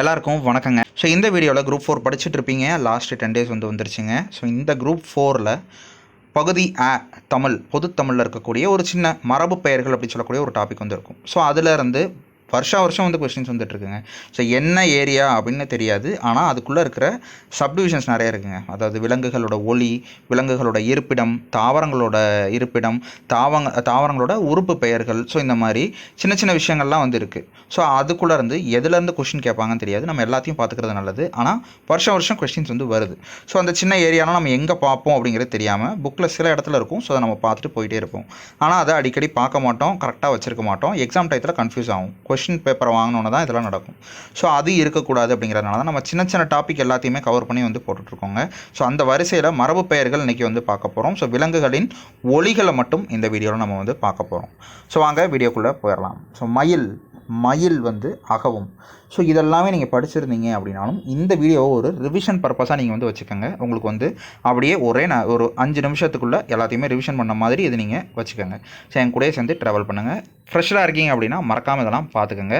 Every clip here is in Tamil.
எல்லாருக்கும் வணக்கங்க. ஸோ இந்த வீடியோவில் குரூப் ஃபோர் படிச்சுட்டு இருப்பீங்க லாஸ்ட் டென் டேஸ் வந்து வந்துருச்சுங்க. ஸோ இந்த குரூப் ஃபோரில் பகுதி ஆ தமிழ் பொது தமிழில் இருக்கக்கூடிய ஒரு சின்ன மரபு பெயர்கள் அப்படி சொல்லக்கூடிய ஒரு டாபிக் வந்து இருக்கும். ஸோ அதிலிருந்து வருஷா வருஷம் வந்து கொஸ்டின்ஸ் வந்துட்டு இருக்குங்க ஸோ என்ன ஏரியா அப்படின்னு தெரியாது. ஆனால் அதுக்குள்ளே இருக்கிற சப்டிவிஷன்ஸ் நிறைய இருக்குங்க. அதாவது விலங்குகளோட ஒளி விலங்குகளோட இருப்பிடம் தாவரங்களோட இருப்பிடம் தாவங்க தாவரங்களோட உறுப்பு பெயர்கள். ஸோ இந்த மாதிரி சின்ன சின்ன விஷயங்கள்லாம் வந்து இருக்குது ஸோ அதுக்குள்ளே இருந்து எதுலேருந்து கொஸ்டின் கேட்பாங்கன்னு தெரியாது. நம்ம எல்லாத்தையும் பார்த்துக்கிறது நல்லது. ஆனால் வருஷம் வருஷம் கொஸ்டின்ஸ் வந்து வருது. ஸோ அந்த சின்ன ஏரியாலாம் நம்ம எங்கே பார்ப்போம் அப்படிங்கிறது தெரியாமல் புக்கில் சில இடத்துல இருக்கும். ஸோ அதை நம்ம பார்த்துட்டு போயிட்டே இருப்போம். ஆனால் அதை அடிக்கடி பார்க்க மாட்டோம். கரெக்டாக வச்சுருக்க மாட்டோம். எக்ஸாம் டயத்தில் கன்ஃபியூஸ் ஆகும். கொஸ்டின் பேப்பரை வாங்கினோன்னு தான் இதெல்லாம் நடக்கும். ஸோ அது இருக்கக்கூடாது அப்படிங்கிறதுனால தான் நம்ம சின்ன சின்ன டாபிக் எல்லாத்தையுமே கவர் பண்ணி வந்து போட்டுட்ருக்கோங்க. ஸோ அந்த வரிசையில் மரபு பெயர்கள் இன்றைக்கி வந்து பார்க்க போகிறோம் ஸோ விலங்குகளின் ஒளிகளை மட்டும் இந்த வீடியோவில் நம்ம வந்து பார்க்க போகிறோம் ஸோ வாங்க வீடியோக்குள்ளே போயிடலாம். ஸோ மயில் மயில் வந்து அகவும். ஸோ இதெல்லாமே நீங்கள் படிச்சிருந்தீங்க அப்படின்னாலும் இந்த வீடியோவை ஒரு ரிவிஷன் பர்பஸாக நீங்கள் வந்து வச்சுக்கோங்க. உங்களுக்கு வந்து அப்படியே ஒரே நான் ஒரு அஞ்சு நிமிஷத்துக்குள்ளே எல்லாத்தையுமே ரிவிஷன் பண்ண மாதிரி இது நீங்கள் வச்சுக்கோங்க. ஸோ என் கூடயே சேர்ந்து ட்ராவல் பண்ணுங்கள் ஃப்ரெஷ்ஷாக இருக்கீங்க அப்படின்னா மறக்காமல் இதெல்லாம் பார்த்துக்கோங்க.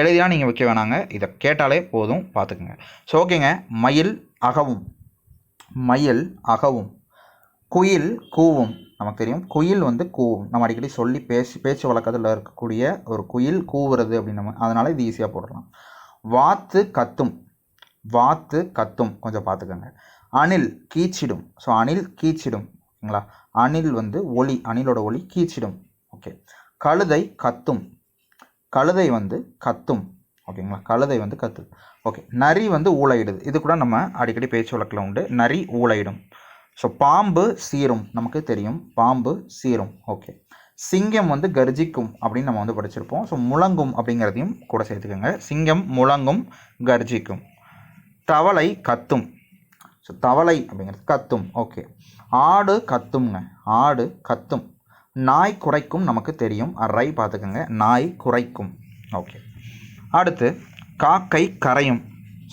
எழுதிலாம் நீங்கள் வைக்க வேணாங்க. இதை கேட்டாலே போதும் பார்த்துக்குங்க. ஸோ ஓகேங்க மயில் அகவும். மயில் அகவும். குயில் கூவும். நமக்கு தெரியும். குயில் வந்து கூவும் நம்ம அடிக்கடி சொல்லி பேசி பேச்சு வழக்கத்தில் இருக்கக்கூடிய ஒரு குயில் கூவுறது அப்படின்னு நம்ம அதனால் இது ஈஸியாக போடலாம் வாத்து கத்தும். வாத்து கத்தும். கொஞ்சம் பார்த்துக்கோங்க. அணில் கீச்சிடும். ஸோ அணில் கீச்சிடும். ஓகேங்களா? அணில் வந்து ஒளி அணிலோட ஒளி கீச்சிடும். ஓகே. கழுதை கத்தும். கழுதை வந்து கத்தும். ஓகேங்களா? கழுதை வந்து கத்து. ஓகே. நரி வந்து ஊளையிடுது. இது கூட நம்ம அடிக்கடி பேச்சு வழக்கில் உண்டு. நரி ஊளையிடும். ஸோ பாம்பு சீரும். நமக்கு தெரியும். பாம்பு சீரும். ஓகே சிங்கம் வந்து கர்ஜிக்கும் அப்படின்னு நம்ம வந்து படிச்சிருப்போம். ஸோ முழங்கும் அப்படிங்கிறதையும் கூட சேர்த்துக்கோங்க. சிங்கம் முழங்கும் கர்ஜிக்கும். தவளை கத்தும். ஸோ தவளை அப்படிங்கிறது கத்தும். ஓகே ஆடு கத்தும்ங்க. ஆடு கத்தும். நாய் குறைக்கும் நமக்கு தெரியும். ரை பார்த்துக்கோங்க. நாய் குறைக்கும் ஓகே அடுத்து காக்கை கரையும்.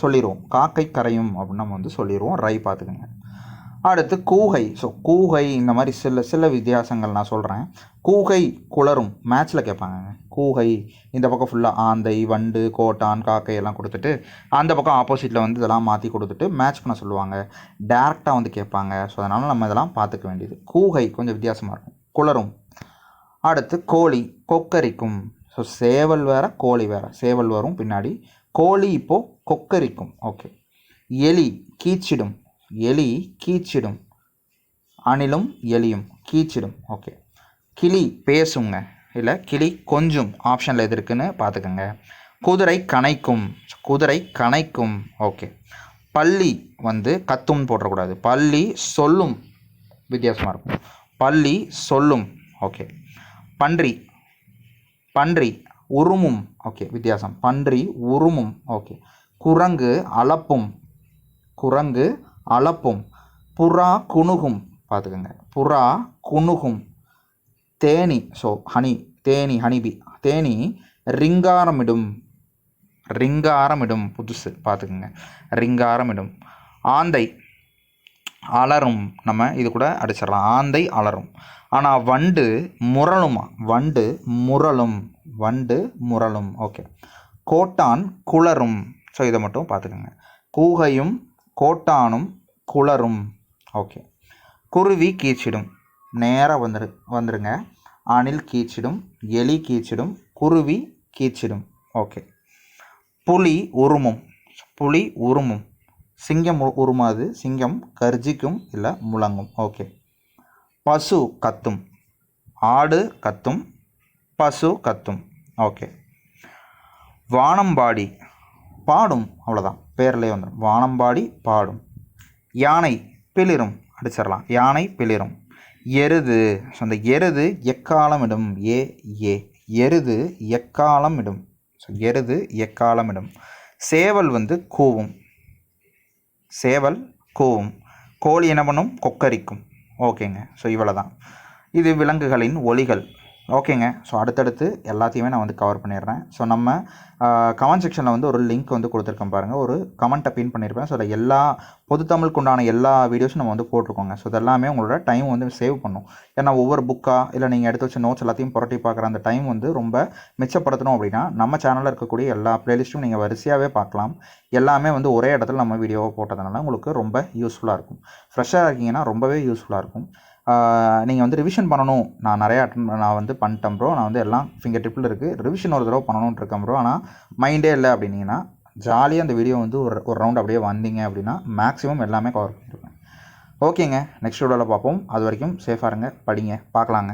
சொல்லிடுவோம் காக்கை கரையும் அப்படின்னு நம்ம வந்து சொல்லிடுவோம் ரை பார்த்துக்கோங்க. அடுத்து கூகை. ஸோ கூகை இந்த மாதிரி சில சில வித்தியாசங்கள் நான் சொல்கிறேன் கூகை குளரும் மேட்ச்சில் கேட்பாங்கங்க கூகை இந்த பக்கம் ஃபுல்லாக ஆந்தை வண்டு கோட்டான் காக்கை எல்லாம் கொடுத்துட்டு அந்த பக்கம் ஆப்போசிட்டில் வந்து இதெல்லாம் மாற்றி கொடுத்துட்டு மேட்ச் பண்ண சொல்லுவாங்க. டேரெக்டாக வந்து கேட்பாங்க. ஸோ அதனால் நம்ம இதெல்லாம் பார்த்துக்க வேண்டியது. கூகை கொஞ்சம் வித்தியாசமாக இருக்கும். குளரும் அடுத்து கோழி. கொக்கரிக்கும். ஸோ சேவல் வேறு கோழி வேறு. சேவல் வரும் பின்னாடி. கோழி இப்போது கொக்கரிக்கும். ஓகே எலி கீச்சிடும். எலி கீச்சிடும். அணிலும் எலியும் கீச்சிடும். ஓகே கிளி பேசுங்க. இல்லை கிளி கொஞ்சம் ஆப்ஷனில் எது இருக்குன்னு பார்த்துக்கோங்க. குதிரை கனைக்கும் குதிரை கனைக்கும் ஓகே பள்ளி வந்து கத்தும் போடக்கூடாது. பள்ளி சொல்லும். வித்தியாசமாக இருக்கும். பள்ளி சொல்லும். ஓகே பன்றி. பன்றி உருமும் ஓகே வித்தியாசம். பன்றி உருமும் ஓகே குரங்கு அளப்பும் குரங்கு அளப்பும் புறா குணுகும். பார்த்துக்கோங்க. புறா குணுகும். தேனி ஸோ ஹனி தேனி ஹனிபி. தேனி ரிங்காரமிடும். ரிங்காரமிடும் புதுசு. பார்த்துக்குங்க. ரிங்காரமிடும். ஆந்தை அலறும் நம்ம இது கூட அடிச்சிடலாம். ஆந்தை அலறும் ஆனால் வண்டு முரளுமா? வண்டு முரளும். வண்டு முரளும். ஓகே கோட்டான் குளரும். ஸோ இதை மட்டும் பார்த்துக்கோங்க. கூகையும் கோட்டானும் குளரும். ஓகே. குருவி கீச்சிடும். நேராக வந்துரு வந்துருங்க. அணில் கீச்சிடும் எலி கீச்சிடும் குருவி கீச்சிடும். ஓகே. புலி உருமும். புலி உருமும். சிங்கம் உருமாது. சிங்கம் கர்ஜிக்கும் இல்லை முழங்கும். ஓகே. பசு கத்தும். ஆடு கத்தும். பசு கத்தும். ஓகே. வானம்பாடி. பாடும் அவ்வளோதான் பேர்லேயே வந்துடும் வானம்பாடி பாடும். யானை பிளிரும் அடிச்சிடலாம். யானை பிளிரும். எருது ஸோ அந்த எருது எக்காலமிடும்? ஏ ஏ. எருது எக்காலமிடும். ஸோ எருது எக்காலமிடும். சேவல் வந்து கூவும். சேவல் கூவும். கோழி என்ன பண்ணும்? கொக்கரிக்கும். ஓகேங்க. ஸோ இவ்வளோ தான் இது விலங்குகளின் ஒலிகள். ஓகேங்க. ஸோ அடுத்தடுத்து எல்லாத்தையுமே நான் வந்து கவர் பண்ணிடுறேன். ஸோ நம்ம கமெண்ட் செக்ஷனில் வந்து ஒரு லிங்க் வந்து கொடுத்துருக்கேன் பாருங்கள் ஒரு கமெண்ட்டை பின் பண்ணியிருப்பேன் ஸோ அதில் எல்லா பொதுத்தமிழுக்கு உண்டான எல்லா வீடியோஸும் நம்ம வந்து போட்டிருக்கோங்க. ஸோ இதெல்லாமே உங்களோட டைம் வந்து சேவ் பண்ணும். ஏன்னா ஒவ்வொரு புக்காக இல்லை நீங்கள் எடுத்து வச்ச நோட்ஸ் எல்லாத்தையும் புரட்டி பார்க்குற அந்த டைம் வந்து ரொம்ப மிச்சப்படுத்தணும் அப்படின்னா நம்ம சேனலில் இருக்கக்கூடிய எல்லா ப்ளேலிஸ்ட்டும் நீங்கள் வரிசையாகவே பார்க்கலாம் எல்லாமே வந்து ஒரே இடத்துல நம்ம வீடியோவை போட்டதுனால உங்களுக்கு ரொம்ப யூஸ்ஃபுல்லாக இருக்கும். ஃப்ரெஷ்ஷாக இருக்கீங்கன்னா ரொம்பவே யூஸ்ஃபுல்லாக இருக்கும். நீங்கள் வந்து ரிவிஷன் பண்ணணும். நான் நிறையா அட்டன் நான் வந்து பண்ணிட்டேன் ப்ரோ நான் வந்து எல்லாம் ஃபிங்கர் டிப்பில் இருக்குது ரிவிஷன் ஒரு தடவை பண்ணணும்னு இருக்கேன் ப்ரோ ஆனால் மைண்டே இல்லை அப்படின்னீங்கன்னா ஜாலியாக அந்த வீடியோ வந்து ஒரு ஒரு ரவுண்ட் அப்படியே வந்தீங்க அப்படின்னா மேக்ஸிமம் எல்லாமே கவர் பண்ணியிருக்கேன் ஓகேங்க நெக்ஸ்ட் வீடியோவில் பார்ப்போம். அது வரைக்கும் சேஃபாக இருங்க. படிங்க. பார்க்கலாங்க.